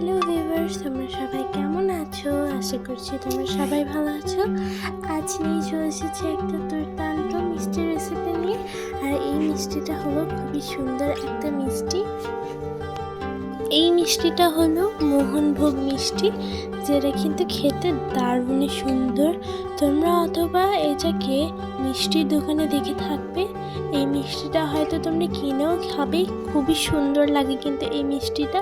Hello viewers তোমরা সবাই কেমন আছো? আশা করছি তোমরা সবাই ভালো আছো। আজ নিয়ে চলে এসেছি একটা দুর্দান্ত মিষ্টি রেসিপি নিয়ে। আর এই মিষ্টিটা হলো খুবই সুন্দর একটা মিষ্টি। এই মিষ্টিটা হলো মোহনভোগ মিষ্টি, যেটা কিন্তু খেতে দারুণই সুন্দর। তোমরা অথবা এটাকে মিষ্টির দোকানে দেখে থাকবে, এই মিষ্টিটা হয়তো তোমরা কিনেও খাবে, খুবই সুন্দর লাগে কিন্তু এই মিষ্টিটা।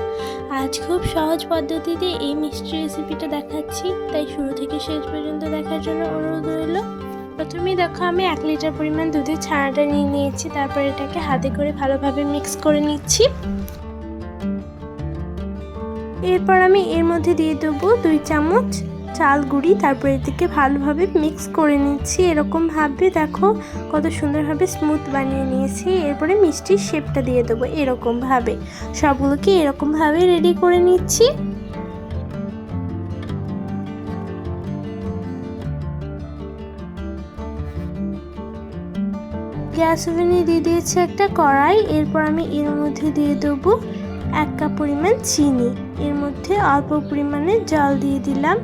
আজ খুব সহজ পদ্ধতিতে এই মিষ্টি রেসিপিটা দেখাচ্ছি, তাই শুরু থেকে শেষ পর্যন্ত দেখার জন্য অনুরোধ রইল। প্রথমেই দেখো, আমি এক লিটার পরিমাণ দুধের ছানাটা নিয়ে নিয়েছি, তারপর এটাকে হাতে করে ভালোভাবে মিক্স করে নিচ্ছি। এরপর আমি এর মধ্যে দিয়ে দেবো দুই চামচ চাল গুঁড়ি, তারপর এদিকে ভালোভাবে মিক্স করে নিচ্ছি। এরকমভাবে দেখো কত সুন্দরভাবে স্মুথ বানিয়ে নিয়েছি। এরপরে মিষ্টির শেপটা দিয়ে দেবো এরকমভাবে সবগুলোকে এরকমভাবে রেডি করে নিচ্ছি। গ্যাস ওভেনে দিয়ে দিয়েছি একটা কড়াই। এরপর আমি এর মধ্যে দিয়ে দেবো এক কাপ পরিমাণ চিনি। এর মধ্যে অল্প পরিমাণে জল দিয়ে দিলাম।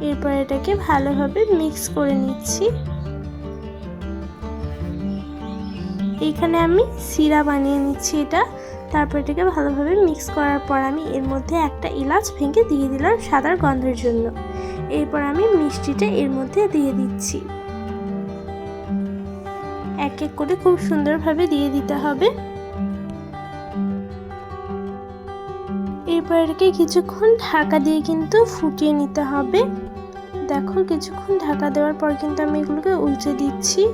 এরপর এটাকে ভালোভাবে মিক্স করে নিচ্ছি। এখানে আমি সিরা বানিয়ে নিচ্ছি এটা। তারপর এটাকে ভালোভাবে মিক্স করার পর আমি এর মধ্যে একটা এলাচ ভেঙে দিয়ে দিলাম সাদার গন্ধের জন্য। এরপর আমি মিষ্টিটা এর মধ্যে দিয়ে দিচ্ছি। এক এক করে খুব সুন্দরভাবে দিয়ে দিতে হবে। এটাকে কিছুক্ষণ ঢাকা দিয়ে কিন্তু ফুটিয়ে নিতে হবে। দেখো, কিছুক্ষণ ঢাকা দেওয়ার পর কিন্তু আমি এগুলোকে উল্টে দিচ্ছি।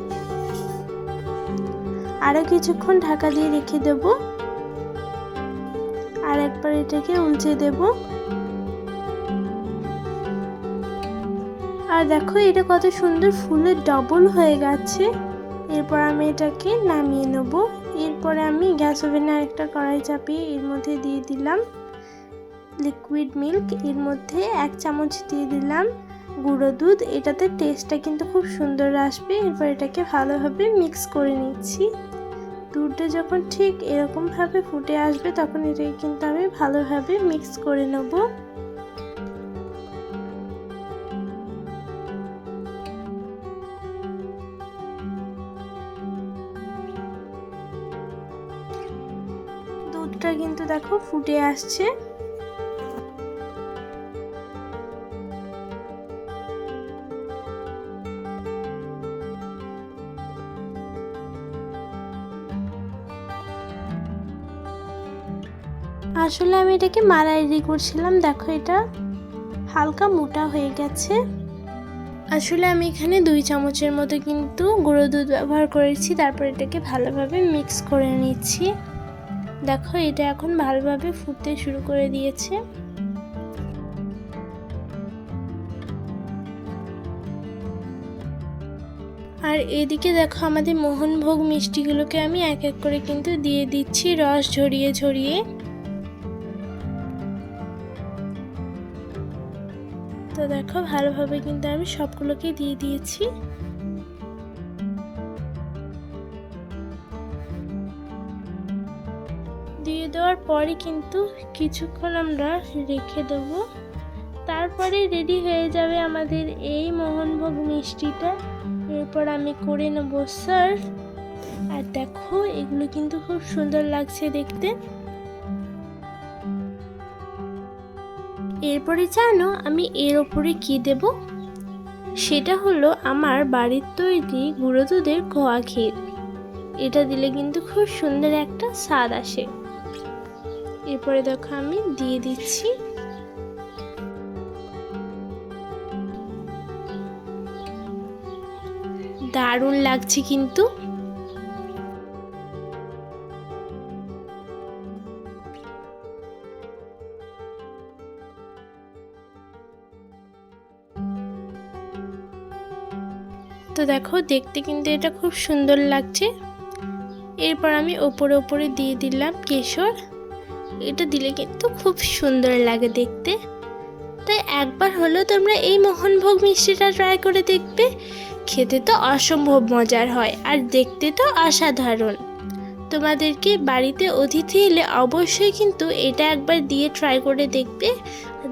আরও কিছুক্ষণ ঢাকা দিয়ে রেখে দেব। আর একবার এটাকে উল্টে দেব। আর দেখো, এটা কত সুন্দর ফুলের ডবল হয়ে গেছে। এরপর আমি এটাকে নামিয়ে নেব। এরপরে আমি গ্যাস ওভেনে আরেকটা কড়াই চাপিয়ে এর মধ্যে দিয়ে দিলাম। লিকুইড মিল্ক এর মধ্যে এক চামচ দিয়ে দিলাম গুঁড়ো দুধ। এটাতে টেস্টটা কিন্তু খুব সুন্দর আসবে। এরপর এটাকে ভালোভাবে মিক্স করে নিচ্ছি। দুধটা যখন ঠিক এরকমভাবে ফুটে আসবে, তখন এটাকে কিন্তু আমি ভালোভাবে মিক্স করে নেব। দুধটা কিন্তু দেখো ফুটে আসছে। আসলে আমি এটাকে রেডি করছিলাম, দেখো এটা হালকা মোটা হয়ে গেছে। আসলে আমি এখানে দুই চামচের মতো কিন্তু গুঁড়ো দুধ ব্যবহার করেছি, তারপর এটাকে ভালোভাবে মিক্স করে নিচ্ছি। দেখো, এটা এখন ভালোভাবে ফুটতে শুরু করে দিয়েছে। আর এদিকে দেখো, আমাদের মোহনভোগ মিষ্টিগুলোকে আমি এক এক করে কিন্তু দিয়ে দিচ্ছি, রস ঝরিয়ে ঝরিয়ে। তো দেখো, ভালোভাবে কিন্তু আমি সবগুলোকে দিয়ে দিয়েছি। দিয়ে দেওয়ার পরে কিন্তু কিছুক্ষণ আমরা রেখে দেব। তারপরে রেডি হয়ে যাবে আমাদের এই মোহনভোগ মিষ্টিটা। এরপর আমি করে নেব সার্ভ আর দেখো, এগুলো কিন্তু খুব সুন্দর লাগছে দেখতে। এরপরে জানো আমি এর ওপরে কি দেব? সেটা হলো আমার বাড়ির তৈরি গুঁড়ো দুধের খোয়া ক্ষীর। এটা দিলে কিন্তু খুব সুন্দর একটা স্বাদ আসে। এরপরে দেখো আমি দিয়ে দিচ্ছি। দারুণ লাগছে কিন্তু। তো দেখো দেখতে কিন্তু এটা খুব সুন্দর লাগছে। এরপর আমি ওপরে ওপরে দিয়ে দিলাম কেশর। এটা দিলে কিন্তু খুব সুন্দর লাগে দেখতে। তাই একবার হলেও তোমরা এই মোহনভোগ মিষ্টিটা ট্রাই করে দেখবে। খেতে তো অসম্ভব মজার হয় আর দেখতে তো অসাধারণ। তোমাদেরকে বাড়িতে অতিথি এলে অবশ্যই কিন্তু এটা একবার দিয়ে ট্রাই করে দেখবে।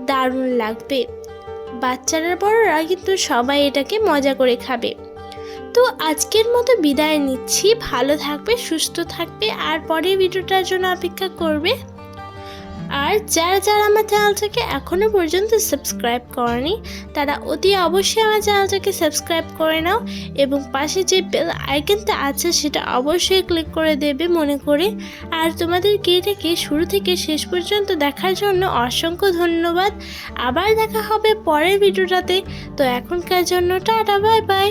দারুণ লাগবে। বাচ্চারা, বড়রা কিন্তু সবাই এটাকে মজা করে খাবে। তো আজকের মতো বিদায় নিচ্ছি। ভালো থাকবে, সুস্থ থাকবে, আর পরের ভিডিওটার জন্য অপেক্ষা করবে। আর যারা যারা আমার চ্যানেলটাকে এখনও পর্যন্ত সাবস্ক্রাইব করেনি, তারা অতি অবশ্যই আমার চ্যানেলটাকে সাবস্ক্রাইব করে নাও এবং পাশে যে বেল আইকনটা আছে, সেটা অবশ্যই ক্লিক করে দেবে মনে করে। আর তোমাদেরকে এটাকে শুরু থেকে শেষ পর্যন্ত দেখার জন্য অসংখ্য ধন্যবাদ। আবার দেখা হবে পরের ভিডিওটাতে। তো এখনকার জন্য টাটা, বাই বাই।